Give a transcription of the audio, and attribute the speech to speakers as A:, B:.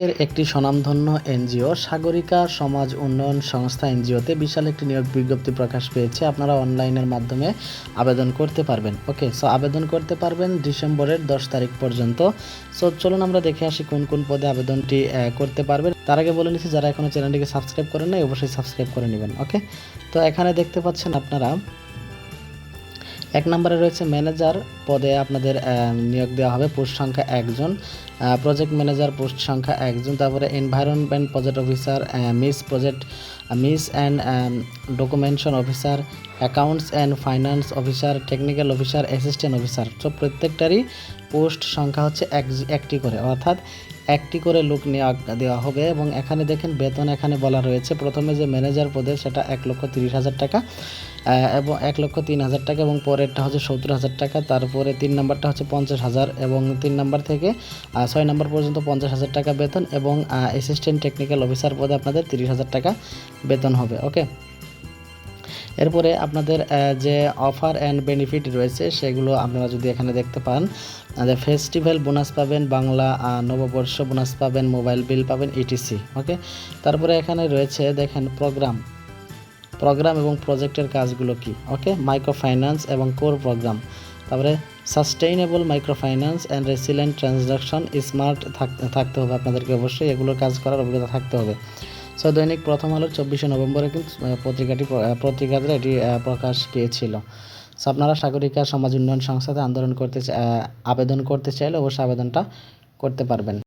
A: এর একটি স্বনামধন্য এনজিও, সাগরিকা সমাজ উন্নয়ন সংস্থা এনজিওতে বিশাল একটি নিয়োগ বিজ্ঞপ্তি প্রকাশ পেয়েছে। আপনারা অনলাইনের মাধ্যমে আবেদন করতে পারবেন। ওকে, সো আবেদন করতে পারবেন ডিসেম্বরের দশ তারিখ পর্যন্ত। সো চলুন আমরা দেখে আসি কোন কোন পদে আবেদনটি করতে পারবেন। তার আগে বলে নিচ্ছি, যারা এখনও চ্যানেলটিকে সাবস্ক্রাইব করেন নাই, অবশ্যই সাবস্ক্রাইব করে নেবেন। ওকে, তো এখানে দেখতে পাচ্ছেন আপনারা এক নম্বরে রয়েছে ম্যানেজার পদে আপনাদের নিয়োগ দেওয়া হবে পোস্ট সংখ্যা একজন প্রজেক্ট ম্যানেজার পোস্ট সংখ্যা একজন, তারপরে environment project officer miss project miss and documentation officer accounts and finance officer technical officer assistant officer সব প্রত্যেকটারই পোস্ট সংখ্যা হচ্ছে এক, একটি করে, অর্থাৎ একটি করে লোক নিয়োগ দেওয়া হবে এবং এখানে দেখেন বেতন এখানে বলা রয়েছে। প্রথমে যে ম্যানেজার পদে সেটা এক লক্ষ তিরিশ হাজার টাকা। এবং এক লক্ষ তিন হাজার টাকা এবং পরেরটা হচ্ছে সত্তর হাজার টাকা। তারপরে তিন নাম্বারটা হচ্ছে পঞ্চাশ হাজার এবং তিন নাম্বার থেকে ছয় নাম্বার পর্যন্ত পঞ্চাশ হাজার টাকা বেতন এবং অ্যাসিস্ট্যান্ট টেকনিক্যাল অফিসার পদে আপনাদের তিরিশ হাজার টাকা বেতন হবে, ওকে? এরপরে আপনাদের যে অফার অ্যান্ড বেনিফিট রয়েছে, সেগুলো আপনারা যদি এখানে দেখতে পান ফেস্টিভ্যাল বোনাস পাবেন, বাংলা নববর্ষ বোনাস পাবেন মোবাইল বিল পাবেন ইটিসি ওকে? তারপরে এখানে রয়েছে, দেখেন প্রোগ্রাম প্রোগ্রাম এবং প্রজেক্টের কাজগুলো কি? ওকে মাইক্রো ফাইন্যান্স এবং কোর প্রোগ্রাম। তারপরে, sustainable micro finance and resilient transaction smart থাকতে হবে আপনাদেরকে অবশ্যই এগুলো কাজ করার অভিজ্ঞতা থাকতে হবে। সো, দৈনিক প্রথম আলোর চব্বিশে নভেম্বরে কিন্তু পত্রিকাটি পত্রিকাতে এটি প্রকাশ পেয়েছিল। সো, আপনারা সাগরিকা সমাজ উন্নয়ন সংস্থাতে আন্দোলন করতে আবেদন করতে চাইলে অবশ্যই আবেদনটা করতে পারবেন।